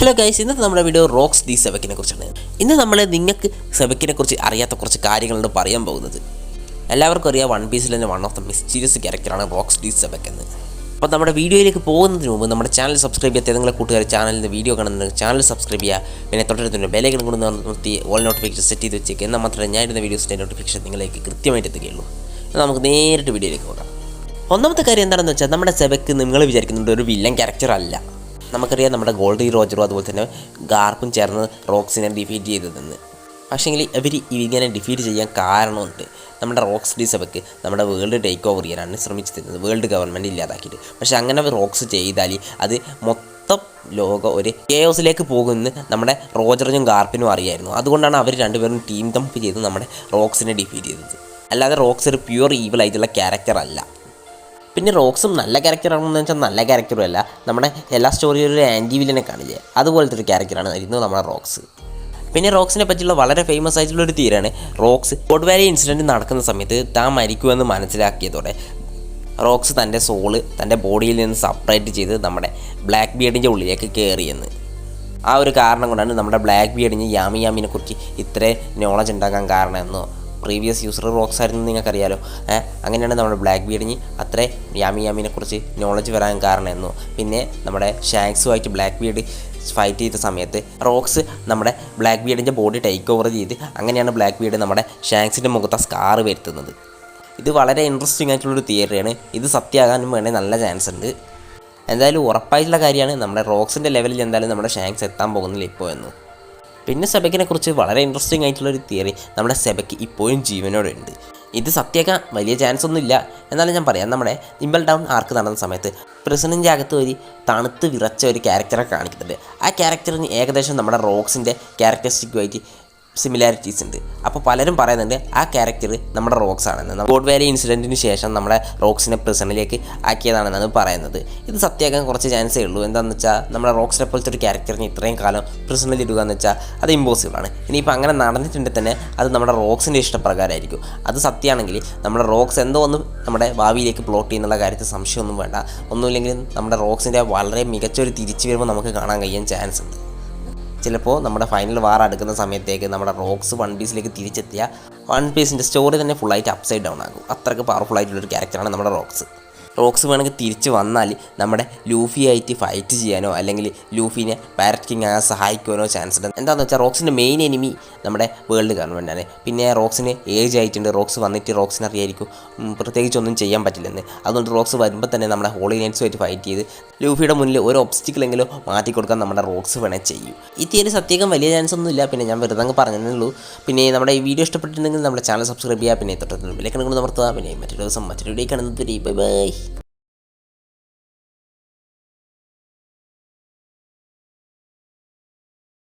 Hello guys ഇന്നത്തെ നമ്മുടെ video rocks D സെവക്കിനെ കുറിച്ചാണ്. ഇന്ന് നമ്മൾ നിങ്ങൾക്ക് സെവക്കിനെ കുറിച്ച് അറിയാത്ത കുറച്ച് കാര്യങ്ങളാണ് പറയാൻ പോകുന്നത്. എല്ലാവർക്കും അറിയാം വൺ പീസിൽ തന്നെ വൺ ഓഫ് ദ മിസ്റ്റീരിയസ് ക്യാരക്ടറാണ് റോക്സ് ഡി സെവക്ക് എന്ന് അപ്പോൾ നമ്മുടെ വീഡിയോയിലേക്ക് പോകുന്നതിന് മുമ്പ് നമ്മുടെ ചാനൽ സബ്സ്ക്രൈബ് ചെയ്യാത്ത ഏതെങ്കിലും കൂട്ടുകാർ ചാനലിന്റെ വീഡിയോ കാണുന്നത് ചാനൽ സബ്സ്ക്രൈബ് ചെയ്യുക. പിന്നെ തൊട്ടടുത്തുണ്ട് ബെലൈക്കൺ കൊണ്ട് നിർത്തി ഓൾ നോട്ടിഫിക്കേഷൻ സെറ്റ് ചെയ്ത് വെച്ചേക്ക്. എന്നാൽ മാത്രമേ ഞാൻ ഇടുന്ന വീഡിയോസിന്റെ നോട്ടിഫിക്കേഷൻ നിങ്ങളിലേക്ക് കൃത്യമായിട്ട് എത്തുകയുള്ളൂ. നമുക്ക് നേരിട്ട് വീഡിയോയിലേക്ക് പോകാം. ഒന്നാമത്തെ കാര്യം എന്താണെന്ന് വെച്ചാൽ നമ്മുടെ സെബക്ക് നിങ്ങൾ വിചാരിക്കുന്നുണ്ട് ഒരു വില്ലൻ ക്യാരക്ടർ അല്ല. നമുക്കറിയാം നമ്മുടെ ഗോൾഡി റോജറും അതുപോലെ തന്നെ ഗാർപ്പും ചേർന്ന് റോക്സിനെ ഡിഫീറ്റ് ചെയ്തതെന്ന്. പക്ഷേങ്കിൽ ഇവർ ഇങ്ങനെ ഡിഫീറ്റ് ചെയ്യാൻ കാരണമുണ്ട്. നമ്മുടെ റോക്സ് ഡി സഭയ്ക്ക് നമ്മുടെ വേൾഡ് ടേക്ക് ഓവർ ചെയ്യാനാണ് ശ്രമിച്ചിരുന്നത്. World government ഇല്ലാതാക്കിയിട്ട്. പക്ഷേ അങ്ങനെ റോക്സ് ചെയ്താൽ അത് മൊത്തം ലോകം ഒരു കെയോസിലേക്ക് പോകുമെന്ന് നമ്മുടെ റോജറിനും ഗാർപ്പിനും അറിയായിരുന്നു. അതുകൊണ്ടാണ് അവർ രണ്ടുപേരും ടീം തമ്പ് ചെയ്ത് നമ്മുടെ റോക്സിനെ ഡിഫീറ്റ് ചെയ്തത്. അല്ലാതെ റോക്സ് ഒരു പ്യുവർ ഈവിൾ ആയിട്ടുള്ള ക്യാരക്ടർ അല്ല. പിന്നെ റോക്സും നല്ല ക്യാരക്ടറാണെന്ന് വെച്ചാൽ നല്ല ക്യാരക്ടറും അല്ല. നമ്മുടെ എല്ലാ സ്റ്റോറിയിലും ഒരു ആന്റി വില്ലനെ കാണില്ലേ? അതുപോലത്തെ ഒരു ക്യാരക്ടറാണ് ഇരുന്നു നമ്മുടെ റോക്സ്. പിന്നെ റോക്സിനെ പറ്റിയുള്ള വളരെ ഫേമസ് ആയിട്ടുള്ള ഒരു തീരാണ്. റോക്സ് വാലി ഇൻസിഡന്റ് നടക്കുന്ന സമയത്ത് താൻ മരിക്കുമെന്ന് മനസ്സിലാക്കിയതോടെ റോക്സ് തന്റെ സോൾ തന്റെ ബോഡിയിൽ നിന്ന് സെപ്പറേറ്റ് ചെയ്ത് നമ്മുടെ ബ്ലാക്ക് ബിയഡിന്റെ ഉള്ളിലേക്ക് കയറിയെന്ന് ആ ഒരു കാരണം കൊണ്ടാണ് നമ്മുടെ ബ്ലാക്ക് ബിയഡിന് യാമി യാമിനെ കുറിച്ച് ഇത്രേ നോളജ് ഉണ്ടാക്കാൻ കാരണമെന്നോ പ്രീവിയസ് യൂസർ റോക്സ് ആയിരുന്നു നിങ്ങൾക്കറിയാലോ. അങ്ങനെയാണ് നമ്മുടെ ബ്ലാക്ക് ബീഡിന് അത്ര യാമി യാമിനെ കുറിച്ച് നോളജ് വരാൻ കാരണമെന്നോ പിന്നെ നമ്മുടെ ഷാങ്സുമായിട്ട് ബ്ലാക്ക് ബീഡ് ഫൈറ്റ് ചെയ്ത സമയത്ത് റോക്സ് നമ്മുടെ ബ്ലാക്ക് ബീഡിന്റെ ബോഡി ടേക്ക് ഓവർ ചെയ്ത് അങ്ങനെയാണ് ബ്ലാക്ക് ബീഡ് നമ്മുടെ ഷാങ്സിന്റെ മുഖത്ത് സ്കാർ വരുത്തുന്നത്. ഇത് വളരെ ഇൻട്രസ്റ്റിംഗ് ആയിട്ടുള്ളൊരു തിയറിയാണ് ഇത് സത്യമാകാനും വേണ്ടി നല്ല ചാൻസ് ഉണ്ട്. എന്തായാലും ഉറപ്പായിട്ടുള്ള കാര്യമാണ് നമ്മുടെ റോക്സിന്റെ ലെവലിൽ എന്തായാലും നമ്മുടെ ഷാങ്സ് എത്താൻ പോകുന്നില്ല ഇപ്പോൾ എന്ന്. പിന്നെ സെബക്കിനെ കുറിച്ച് വളരെ ഇൻട്രസ്റ്റിംഗ് ആയിട്ടുള്ള ഒരു തിയറി നമ്മുടെ സെബക്ക് ഇപ്പോഴും ജീവനോടെ ഉണ്ട് ഇത് സത്യമാക്കാൻ വലിയ ചാൻസ് ഒന്നും ഇല്ല എന്നാലും ഞാൻ പറയാം നമ്മുടെ ഇമ്പൽ ഡൗൺ ആർക്ക് നടന്ന സമയത്ത് പ്രസിഡന്റ് അകത്ത് ഒരു തണുത്ത് വിറച്ച ഒരു ക്യാരക്ടറെ കാണിക്കുന്നുണ്ട്. ആ ക്യാരക്ടറിന് ഏകദേശം നമ്മുടെ റോക്സിന്റെ ക്യാരക്ടറിസ്റ്റിക്കുമായിട്ട് സിമിലാരിറ്റീസ് ഉണ്ട്. അപ്പോൾ പലരും പറയുന്നുണ്ട് ആ ക്യാരക്ടർ നമ്മുടെ റോക്സ് ആണെന്ന്. ഗോഡ് വാലി ഇൻസിഡന്റിന് ശേഷം നമ്മുടെ റോക്സിനെ പ്രിസണിലേക്ക് ആക്കിയതാണെന്നാണ് പറയുന്നത്. ഇത് സത്യമാക്കാൻ കുറച്ച് ചാൻസേ ഉള്ളൂ. എന്താണെന്ന് വെച്ചാൽ നമ്മുടെ റോക്സിനെ പോലത്തെ ഒരു ക്യാരക്ടറിന് ഇത്രയും കാലം പ്രിസണിൽ ഇടുക എന്ന് വെച്ചാൽ അത് ഇമ്പോസിബിൾ ആണ്. ഇനിയിപ്പോൾ അങ്ങനെ നടന്നിട്ടുണ്ടെങ്കിൽ തന്നെ അത് നമ്മുടെ റോക്സിന്റെ ഇഷ്ടപ്രകാരമായിരിക്കും. അത് സത്യമാണെങ്കിൽ നമ്മുടെ റോക്സ് എന്തോ ഒന്ന് നമ്മുടെ ഭാവിയിലേക്ക് പ്ലോട്ട് ചെയ്യുന്നുള്ള കാര്യത്തിൽ സംശയമൊന്നും വേണ്ട. ഒന്നുമില്ലെങ്കിലും നമ്മുടെ റോക്സിന്റെ വളരെ മികച്ചൊരു തിരിച്ചു വരുമ്പോൾ നമുക്ക് കാണാൻ കഴിയാൻ ചാൻസ് ഉണ്ട്. ചിലപ്പോൾ നമ്മുടെ ഫൈനൽ വാർ അടുക്കുന്ന സമയത്തേക്ക് നമ്മുടെ റോക്സ് വൺ പീസിലേക്ക് തിരിച്ചെത്തിയ വൺ പീസിന്റെ സ്റ്റോറി തന്നെ ഫുള്ളായിട്ട് അപ്സൈഡ് ഡൗൺ ആകും. അത്രയ്ക്ക് പവർഫുൾ ആയിട്ടുള്ളൊരു ക്യാരക്ടറാണ് നമ്മുടെ റോക്സ് റോക്സ് വേണമെങ്കിൽ തിരിച്ച് വന്നാൽ നമ്മുടെ ലൂഫിയായിട്ട് ഫൈറ്റ് ചെയ്യാനോ അല്ലെങ്കിൽ ലൂഫിനെ പാരറ്റ് കിങ് ആകാൻ സഹായിക്കുവാനോ ചാൻസ് ഉണ്ട്. എന്താണെന്ന് വെച്ചാൽ റോക്സിന്റെ മെയിൻ എനിമി നമ്മുടെ വേൾഡ് ഗവൺമെന്റാണ് പിന്നെ റോക്സിന് ഏജ് ആയിട്ടുണ്ട്. റോക്സ് വന്നിട്ട് റോക്സിന് അറിയായിരിക്കും. ഉം, പ്രത്യേകിച്ച് ഒന്നും ചെയ്യാൻ പറ്റില്ലെന്ന്. അതുകൊണ്ട് റോക്സ് വരുമ്പോൾ തന്നെ നമ്മുടെ ഹോളി നൈറ്റ്സുമായിട്ട് ഫൈറ്റ് ചെയ്ത് ലൂഫിയുടെ മുന്നിൽ ഒരു ഒബ്സ്റ്റിക്കിളെങ്കിലും മാറ്റി കൊടുക്കാൻ നമ്മുടെ റോക്സ് വേണേൽ ചെയ്യും. ഈ തീയതി സത്യം വലിയ ചാൻസ് ഒന്നും ഇല്ല. പിന്നെ ഞാൻ വെറുതെ അങ്ങ് പറഞ്ഞതേ ഉള്ളൂ. പിന്നെ നമ്മുടെ ഈ വീഡിയോ ഇഷ്ടപ്പെട്ടിട്ടുണ്ടെങ്കിൽ നമ്മുടെ ചാനൽ സബ്സ്ക്രൈബ് ചെയ്യുക. പിന്നെ തൊട്ടടുത്ത് ബെല്ലൈക്കൺ കൊണ്ട് അമർത്തുക. പിന്നെ മറ്റൊരു ദിവസം മറ്റൊരു വീഡിയോ കാണുന്നത് ബൈ ബൈ